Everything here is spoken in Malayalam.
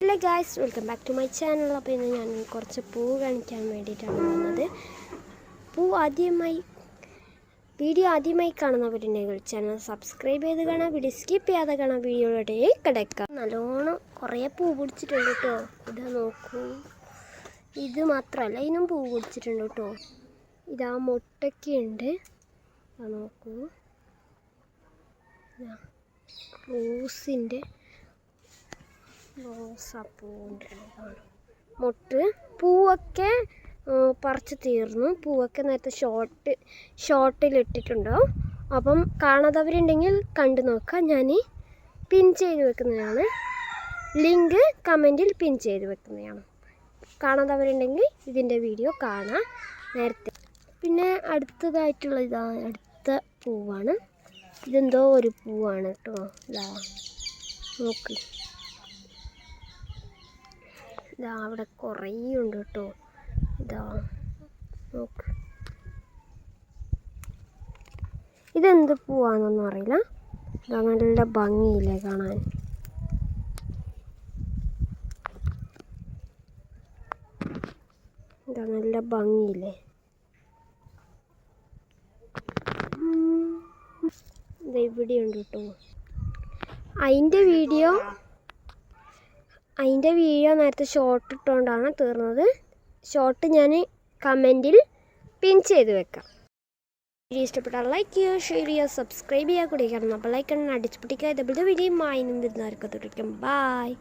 Hello guys welcome back to my channel. അപ്പോൾ ഇന്ന് ഞാൻ കുറച്ച് പൂ കാണിക്കാൻ വേണ്ടിയിട്ടാണ് വന്നത്. പൂ ആദ്യമായി വീഡിയോ ആദ്യമായി കാണുന്നവരുണ്ടെങ്കിൽ ചാനൽ സബ്സ്ക്രൈബ് ചെയ്ത് കാണാം വീഡിയോ സ്കിപ്പ് ചെയ്യാതെ കാണാം വീഡിയോയുടെ കിടക്കാം നല്ലോണം കുറേ പൂ പിടിച്ചിട്ടുണ്ട് കേട്ടോ. ഇതാ നോക്കൂ. ഇത് മാത്രമല്ല ഇതിനും പൂ പിടിച്ചിട്ടുണ്ട് കേട്ടോ. ഇതാ മുട്ടൊക്കെയുണ്ട് ഇതാ നോക്കൂ. റോസിന്റെ റോസാപ്പൂവിന്റെ മുട്ട്. പൂവൊക്കെ പറിച്ചു തീർന്നു. പൂവൊക്കെ നേരത്തെ ഷോർട്ട് ഷോർട്ടിലിട്ടിട്ടുണ്ടാവും അപ്പം കാണാത്തവരുണ്ടെങ്കിൽ കണ്ടു നോക്കാം. ഞാൻ പിൻ ചെയ്ത് വെക്കുന്നതാണ്. ലിങ്ക് കമന്റിൽ പിൻ ചെയ്ത് വെക്കുന്നതാണ്. കാണാത്തവരുണ്ടെങ്കിൽ ഇതിന്റെ വീഡിയോ കാണാം. നേരത്തെ. പിന്നെ അടുത്തതായിട്ടുള്ള ഇതാ അടുത്ത പൂവാണ്. ഇതെന്തോ ഒരു പൂവാണ് കേട്ടോ. ഇതാ. നോക്ക്. ഇതാ അവിടെ കുറേ ഉണ്ട് കേട്ടോ. ഇതാ നോക്ക്. ഇതെന്ത് പൂവാണെന്നൊന്നും അറിയില്ല. ഇതാ നല്ല ഭംഗിയില്ലേ കാണാൻ. ഇതാ നല്ല ഭംഗിയില്ലേ. ഇതാ ഇവിടെയുണ്ട് കേട്ടോ. അതിന്റെ വീഡിയോ അതിന്റെ വീഡിയോ നേരത്തെ ഷോർട്ട് ഇട്ടുകൊണ്ടാണ് തീർന്നത്. ഷോർട്ട് ഞാൻ കമന്റിൽ പിൻ ചെയ്ത് വെക്കാം. വീഡിയോ ഇഷ്ടപ്പെട്ടാൽ ലൈക്ക് ചെയ്യുക ഷെയർ ചെയ്യുക സബ്സ്ക്രൈബ് ചെയ്യുക കൂടി കാരണം അപ്പോൾ ലൈക്ക് അടിച്ചു പിടിക്കുക ഇതേപോലത്തെ വീഡിയോ മായിനും തുടയ്ക്കും ബായ്